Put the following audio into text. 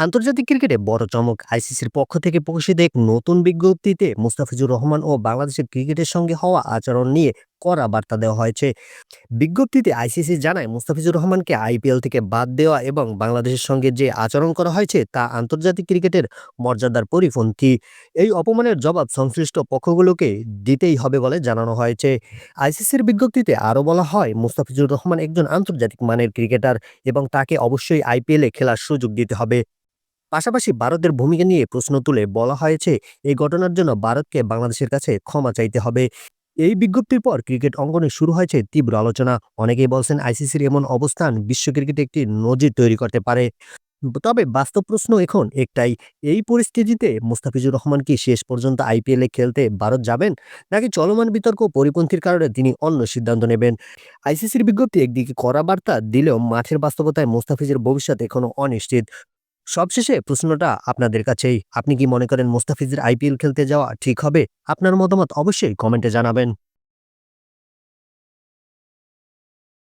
আন্তর্জাতিক ক্রিকেটে বড় চমক আইসিসির পক্ষ থেকে প্রকাশিত এক নতুন বিজ্ঞপ্তিতে মুস্তাফিজুর রহমান ও বাংলাদেশের ক্রিকেটের সঙ্গে হওয়া আচরণ নিয়ে কড়া বার্তা দেওয়া হয়েছে। বিজ্ঞপ্তিতে আইসিসি জানায়, মুস্তাফিজুর রহমানকে আইপিএল থেকে বাদ দেওয়া এবং বাংলাদেশের সঙ্গে যে আচরণ করা হয়েছে তা আন্তর্জাতিক ক্রিকেটের মর্যাদার পরিপন্থী। এই অপমানের জবাব সংশ্লিষ্ট পক্ষগুলোকে দিতেই হবে বলে জানানো হয়েছে। আইসিসির বিজ্ঞপ্তিতে আরও বলা হয়, মুস্তাফিজুর রহমান একজন আন্তর্জাতিক মানের ক্রিকেটার এবং তাকে অবশ্যই আইপিএলে খেলার সুযোগ দিতে হবে। পাশাপাশি ভারতের ভূমিকা নিয়ে প্রশ্ন তুলে বলা হয়েছে, এই ঘটনার জন্য ভারতকে বাংলাদেশের কাছে ক্ষমা চাইতে হবে। এই বিজ্ঞপ্তির পর ক্রিকেট অঙ্গনে শুরু হয়েছে তীব্র আলোচনা। অনেকেই বলছেন আইসিসির এমন অবস্থান বিশ্ব ক্রিকেটে একটি নজির তৈরি করতে পারে। তবে বাস্তব প্রশ্ন এখন একটাই, এই পরিস্থিতিতে মুস্তাফিজুর রহমান কি শেষ পর্যন্ত আইপিএলে খেলতে ভারত যাবেন, নাকি চলমান বিতর্ক পরিপন্থীর কারণে তিনি অন্য সিদ্ধান্ত নেবেন? আইসিসির বিজ্ঞপ্তি একদিকে কড়া বার্তা দিলেও মাঠের বাস্তবতায় মুস্তাফিজের ভবিষ্যৎ এখনও অনিশ্চিত। সবশেষে প্রশ্নটা আপনাদের কাছেই। আপনি কি মনে করেন মুস্তাফিজের আইপিএল খেলতে যাওয়া ঠিক হবে? আপনার মতামত অবশ্যই কমেন্টে জানাবেন।